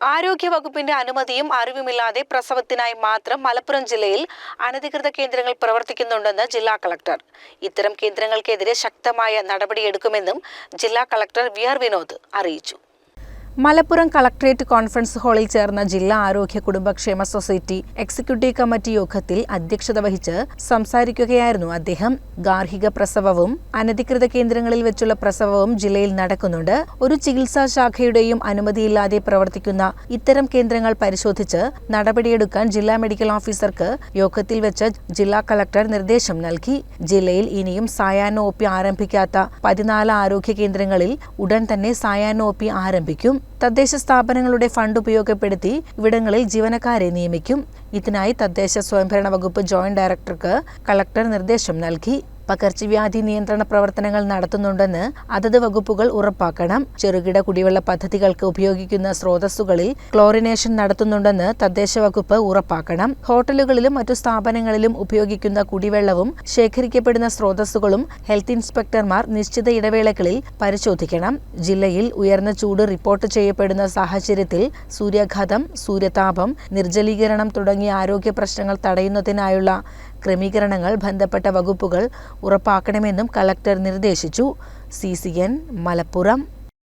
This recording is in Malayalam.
ആരോഗ്യവകുപ്പിന്റെ അനുമതിയും അറിവുമില്ലാതെ പ്രസവത്തിനായി മാത്രം മലപ്പുറം ജില്ലയിൽ അനധികൃത കേന്ദ്രങ്ങൾ പ്രവർത്തിക്കുന്നുണ്ടെന്ന് ജില്ലാ കളക്ടർ. ഇത്തരം കേന്ദ്രങ്ങൾക്കെതിരെ ശക്തമായ നടപടിയെടുക്കുമെന്നും ജില്ലാ കളക്ടർ വി ആർ വിനോദ് അറിയിച്ചു. മലപ്പുറം കളക്ടറേറ്റ് കോൺഫറൻസ് ഹാളിൽ ചേർന്ന ജില്ലാ ആരോഗ്യ കുടുംബക്ഷേമ സൊസൈറ്റി എക്സിക്യൂട്ടീവ് കമ്മിറ്റി യോഗത്തിൽ അധ്യക്ഷത വഹിച്ച് സംസാരിക്കുകയായിരുന്നു അദ്ദേഹം. ഗാർഹിക പ്രസവവും അനധികൃത കേന്ദ്രങ്ങളിൽ വെച്ചുള്ള പ്രസവവും ജില്ലയിൽ നടക്കുന്നുണ്ട്. ഒരു ചികിത്സാ ശാഖയുടെയും അനുമതിയില്ലാതെ പ്രവർത്തിക്കുന്ന ഇത്തരം കേന്ദ്രങ്ങൾ പരിശോധിച്ച് നടപടിയെടുക്കാൻ ജില്ലാ മെഡിക്കൽ ഓഫീസർക്ക് യോഗത്തിൽ വെച്ച് ജില്ലാ കളക്ടർ നിർദ്ദേശം നൽകി. ജില്ലയിൽ ഇനിയും സായാഹ്ന ഒ പി ആരംഭിക്കാത്ത പതിനാല് ആരോഗ്യ കേന്ദ്രങ്ങളിൽ ഉടൻ തന്നെ സായാഹ്ന ഒ പി ആരംഭിക്കും. തദ്ദേശ സ്ഥാപനങ്ങളുടെ ഫണ്ട് ഉപയോഗപ്പെടുത്തി ഇവിടങ്ങളിൽ ജീവനക്കാരെ നിയമിക്കും. ഇതിനായി തദ്ദേശ സ്വയംഭരണ വകുപ്പ് ജോയിന്റ് ഡയറക്ടർക്ക് കളക്ടർ നിർദ്ദേശം നൽകി. പകർച്ചവ്യാധി നിയന്ത്രണ പ്രവർത്തനങ്ങൾ നടത്തുന്നുണ്ടെന്ന് അതത് വകുപ്പുകൾ ഉറപ്പാക്കണം. ചെറുകിട കുടിവെള്ള പദ്ധതികൾക്ക് ഉപയോഗിക്കുന്ന സ്രോതസ്സുകളിൽ ക്ലോറിനേഷൻ നടത്തുന്നുണ്ടെന്ന് തദ്ദേശ വകുപ്പ് ഉറപ്പാക്കണം. ഹോട്ടലുകളിലും മറ്റു സ്ഥാപനങ്ങളിലും ഉപയോഗിക്കുന്ന കുടിവെള്ളവും ശേഖരിക്കപ്പെടുന്ന സ്രോതസ്സുകളും ഹെൽത്ത് ഇൻസ്പെക്ടർമാർ നിശ്ചിത ഇടവേളകളിൽ പരിശോധിക്കണം. ജില്ലയിൽ ഉയർന്ന ചൂട് റിപ്പോർട്ട് ചെയ്യപ്പെടുന്ന സാഹചര്യത്തിൽ സൂര്യാഘാതം സൂര്യതാപം നിർജലീകരണം തുടങ്ങിയ ആരോഗ്യ പ്രശ്നങ്ങൾ തടയുന്നതിനായുള്ള ക്രമീകരണങ്ങൾ ബന്ധപ്പെട്ട വകുപ്പുകൾ ഉറപ്പാക്കണമെന്നും കളക്ടർ നിർദ്ദേശിച്ചു. C C N Malappuram.